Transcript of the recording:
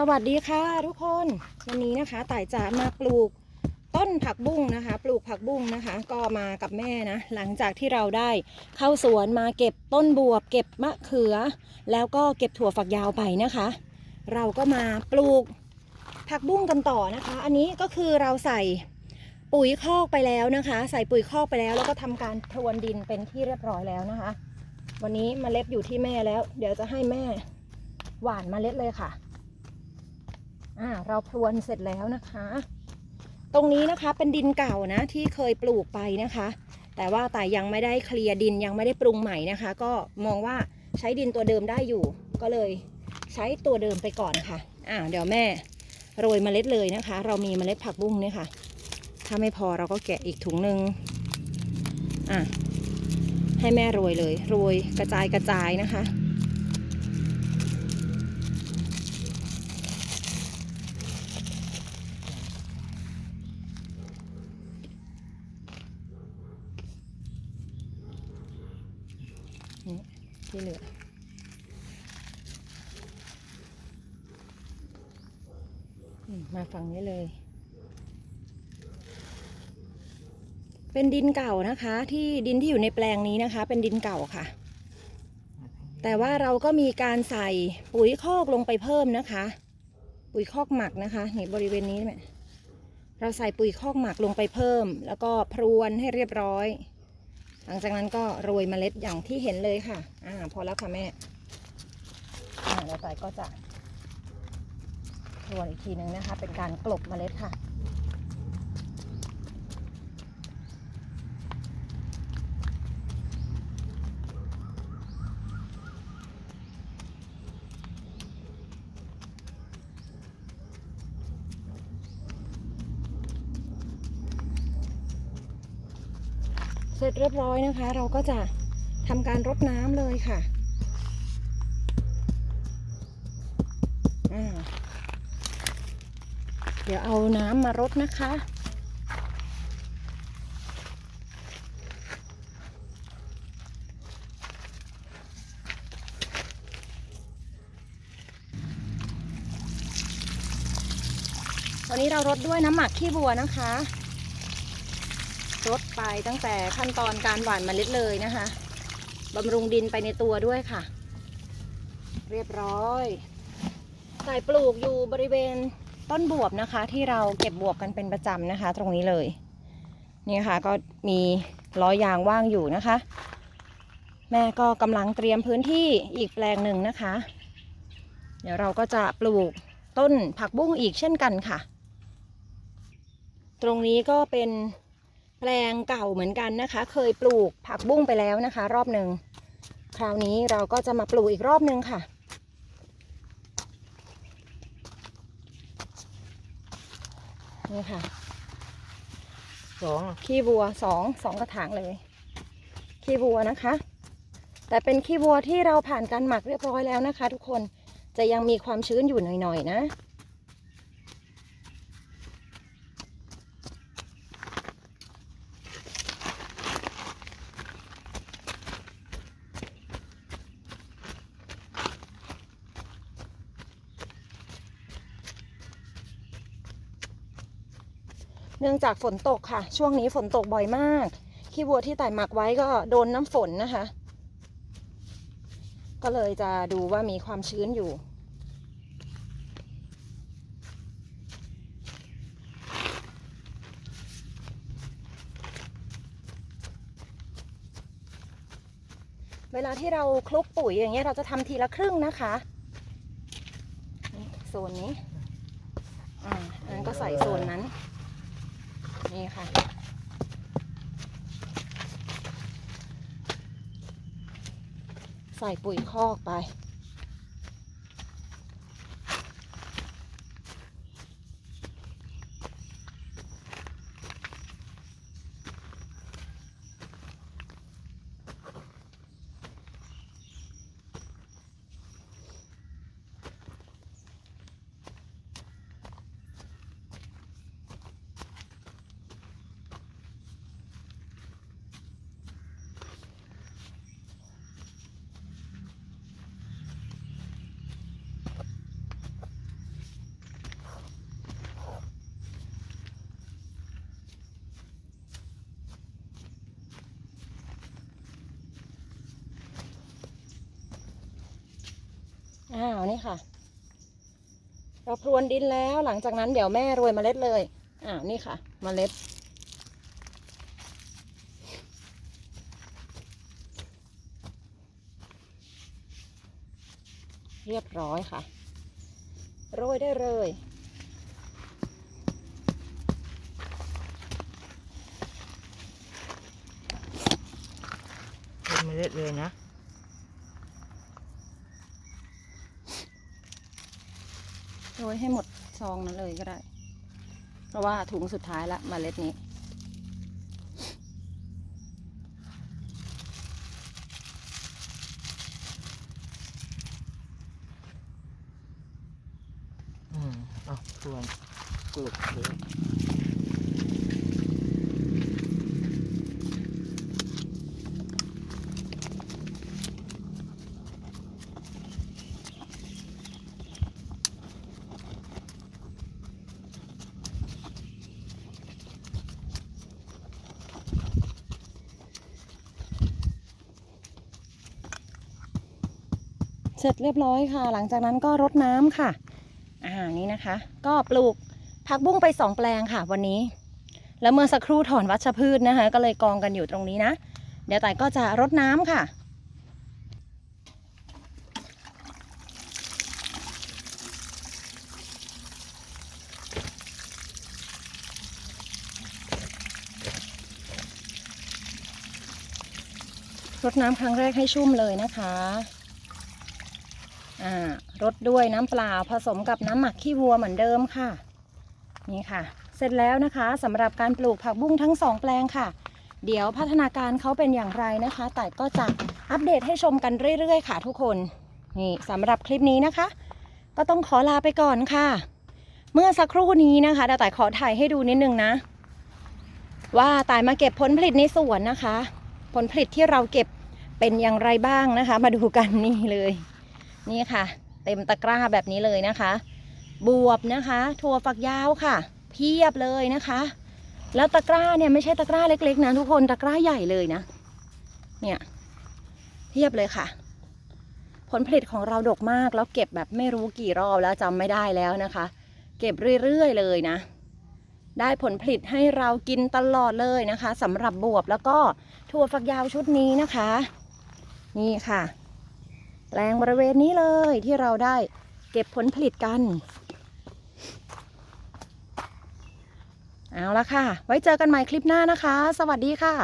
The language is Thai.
สวัสดีค่ะทุกคนวันนี้นะคะต่ายจะมาปลูกต้นผักบุ้งนะคะ ปลูกผักบุ้งนะคะ ก็มากับแม่นะหลังจากที่เราได้เข้าสวนมาเก็บต้นบวบ เก็บมะเขือ แล้วก็เก็บถั่วฝักยาวไปนะคะ เราก็มาปลูกผักบุ้งกันต่อนะคะ อันนี้ก็คือเราใส่ปุ๋ยคอกไปแล้วนะคะ ใส่ปุ๋ยคอกไปแล้ว แล้วก็ทำการพรวนดินเป็นที่เรียบร้อยแล้วนะคะ วันนี้มเมล็ดอยู่ที่แม่แล้ว เดี๋ยวจะให้แม่หว่านเมล็ดเลยค่ะ อ่าเราพรวนเสร็จแล้วนะคะ ตรงนี้นะคะเป็นดินเก่านะที่เคยปลูกไปนะคะ แต่ว่าแต่ยังไม่ได้เคลียร์ดินยังไม่ได้ปรุงใหม่นะคะ ก็มองว่าใช้ดินตัวเดิมได้อยู่ ก็เลยใช้ตัวเดิมไปก่อนค่ะอ่าเดี๋ยวแม่โรยเมล็ดเลยนะคะ เรามีเมล็ดผักบุ้งเนี่ยค่ะ ถ้าไม่พอเราก็แกะอีกถุงหนึ่งอะให้แม่โรยเลยโรยกระจายกระจายนะคะ ที่เหลือมมาฝั่งนี้เลย เป็นดินเก่านะคะ ที่ดินที่อยู่ในแปลงนี้นะคะ เป็นดินเก่าค่ะ แต่ว่าเราก็มีการใส่ปุ๋ยคอกลงไปเพิ่มนะคะ ปุ๋ยคอกหมักนะคะนี่บริเวณนี้เนี่ยเราใส่ปุ๋ยคอกหมักลงไปเพิ่ม แล้วก็พรวนให้เรียบร้อย หลังจากนั้นก็โรยเมล็ดอย่างที่เห็นเลยค่ะ อ่า พอแล้วค่ะแม่ อ่าแล้วไปก็จะรวนอีกทีนึงนะคะ เป็นการกลบเมล็ดค่ะ เสร็จเรียบร้อยนะคะ เราก็จะทำการรดน้ำเลยค่ะอ่าเดี๋ยวเอาน้ำมารดนะคะวันนี้เรารดด้วยน้ำหมักขี้บัวนะคะ รดไปตั้งแต่ขั้นตอนการหว่านเมล็ดเลยนะคะบำรุงดินไปในตัวด้วยค่ะ เรียบร้อยใส่ปลูกอยู่บริเวณต้นบวบนะคะ ที่เราเก็บบวบกันเป็นประจำนะคะ ตรงนี้เลยนี่ค่ะก็มีล้อยางว่างอยู่นะคะ แม่ก็กำลังเตรียมพื้นที่อีกแปลงหนึ่งนะคะ เดี๋ยวเราก็จะปลูกต้นผักบุ้งอีกเช่นกันค่ะ ตรงนี้ก็เป็น แปลงเก่าเหมือนกันนะคะ เคยปลูกผักบุ้งไปแล้วนะคะ รอบหนึ่งคราวนี้เราก็จะมาปลูกอีกรอบหนึ่งค่ะ นี่ค่ะสองขี้วัวสองสองกระถางเลย ขี้วัวนะคะ แต่เป็นขี้วัวที่เราผ่านการหมักเรียบร้อยแล้วนะคะ ทุกคนจะยังมีความชื้นอยู่หน่อยๆนะ เนื่องจากฝนตกค่ะ ช่วงนี้ฝนตกบ่อยมาก ขี้วัวที่ไต่หมักไว้ก็โดนน้ำฝนนะคะ ก็เลยจะดูว่ามีความชื้นอยู่ เวลาที่เราคลุกปุ๋ยอย่างเงี้ยเราจะทำทีละครึ่งนะคะโซนนี้อ่าอันนั้นก็ใส่โซนนั้น นี่ค่ะ ใส่ปุ๋ยคอกไป อ้าวนี่ค่ะ เราพรวนดินแล้วหลังจากนั้นเดี๋ยวแม่โรยเมล็ดเลยอ้าวนี่ค่ะเมล็ด เรียบร้อยค่ะ โรยได้เลยเป็นเมล็ดเลยนะ โร ยให้หมดซองนั้นเลยก็ได้ เพราะว่าถุงสุดท้ายละมเมล็ดนี้ อืมอะส่วนกลุ่มเลย เสร็จเรียบร้อยค่ะ หลังจากนั้นก็รดน้ำค่ะ อ่านี่นะคะ ก็ปลูกผักบุ้งไปสองแปลงค่ะ วันนี้ แล้วเมื่อสักครู่ถอนวัชพืชนะคะ ก็เลยกองกันอยู่ตรงนี้นะ เดี๋ยวแต่ก็จะรดน้ำค่ะรดน้ำครั้งแรกให้ชุ่มเลยนะคะ รดด้วยน้ำเปล่าผสมกับน้ำหมักขี้วัวเหมือนเดิมค่ะ นี่ค่ะ เสร็จแล้วนะคะสำหรับการปลูกผักบุ้งทั้งสองแปลงค่ะ เดี๋ยวพัฒนาการเขาเป็นอย่างไรนะคะ แต่ก็จะอัปเดตให้ชมกันเรื่อยๆ ค่ะทุกคน นี่สำหรับคลิปนี้นะคะ ก็ต้องขอลาไปก่อนค่ะ เมื่อสักครู่นี้นะคะดาวต่ขอถ่ายให้ดูนิดนึงนะ ว่าตายมาเก็บผลผลิตในสวนนะคะ ผลผลิตที่เราเก็บเป็นอย่างไรบ้างนะคะ มาดูกันนี่เลย นี่ค่ะ เต็มตะกร้าแบบนี้เลยนะคะ บวบนะคะ ถั่วฝักยาวค่ะ เพียบเลยนะคะ แล้วตะกร้าเนี่ยไม่ใช่ตะกร้าเล็ก ๆ นะทุกคนตะกร้าใหญ่เลยนะ เนี่ยเพียบเลยค่ะ ผลผลิตของเราดกมากแล้วเก็บแบบไม่รู้กี่รอบแล้วจำไม่ได้แล้วนะคะ เก็บเรื่อยๆเลยนะได้ผลผลิตให้เรากินตลอดเลยนะคะสำหรับบวบแล้วก็ถั่วฝักยาวชุดนี้นะคะ นี่ค่ะ แปลงบริเวณนี้เลยที่เราได้เก็บผลผลิตกัน เอาละค่ะ ไว้เจอกันใหม่คลิปหน้านะคะ สวัสดีค่ะ